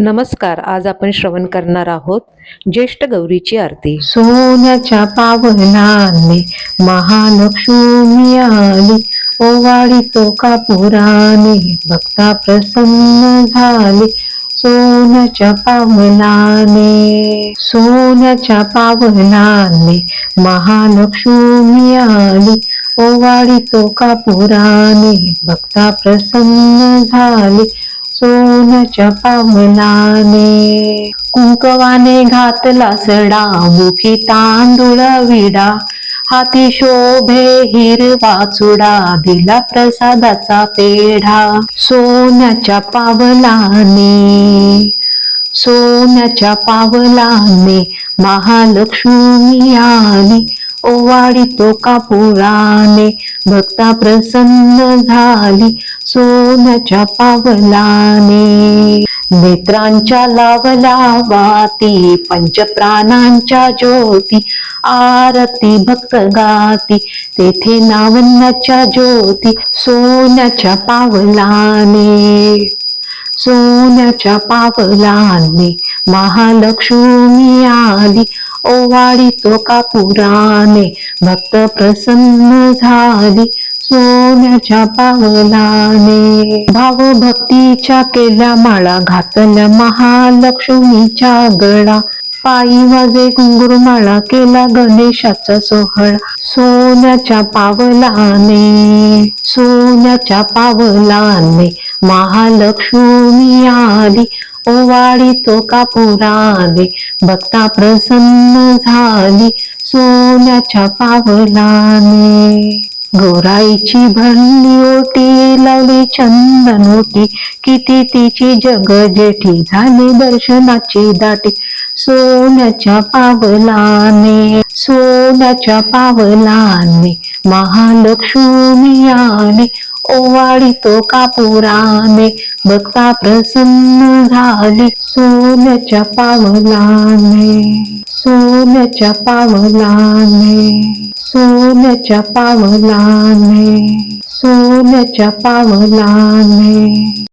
नमस्कार आज आपण श्रवण करणार आहोत ज्येष्ठ गौरीची आरती. सोन्याच्या पावनाने महालक्ष्मी आली. ओवाळी तो कापुराने भक्ता प्रसन्न झाले. सोन्याच्या पावनाने सोन्याच्या पावनाने महालक्ष्मी आली. ओवाळी तो कापुराने भक्ता प्रसन्न झाले. सोन्याच्या पावनाने कुंकवाने घातला सडा मुखी तांदूळ विडा हाती शोभे हिरवा चुडा दिला प्रसादाचा पेढा. सोन्याच्या पावलाने सोन्याच्या पावलाने महालक्ष्मी आली. ओवाडी तो कापुराने भक्ता प्रसन्न झाली. सोन्याच्या पावलाने नेत्रांच्या लावला वाती पंचप्राणांच्या ज्योती आरती भक्त गाती तेथे नावन्याच्या ज्योती सोन्याच्या पावलाने. सोन्याच्या पावलाने महालक्ष्मी आली ओवाळी तो कापुराने भक्त प्रसन्न झाली. सोन्याच्या पावलाने भावभक्तीच्या केल्या माळा घातल्या महालक्ष्मीच्या गळा. पायी वाजे माळा केला गणेशाचा सोहळा. सोन्याच्या पावलाने सोन्याच्या पावलाने महालक्ष्मी आली. ओवाळी तो कापुराने भक्ता प्रसन्न झाली. सोन्याच्या पावलाने. गोराईची भरली ओटी लावली चंदन ओटी किती तिची जग जेठी झाली दर्शनाची दाटी. सोन्याच्या पावलाने सोन्याच्या पावलाने महालक्ष्मी आली. ओवाळी तो कापुराने भक्ता प्रसन्न झाली. सोन्याच्या पावलाने. सोन्याच्या पावलाने सोन्याच्या पावलाने सोन्याच्या पावलाने.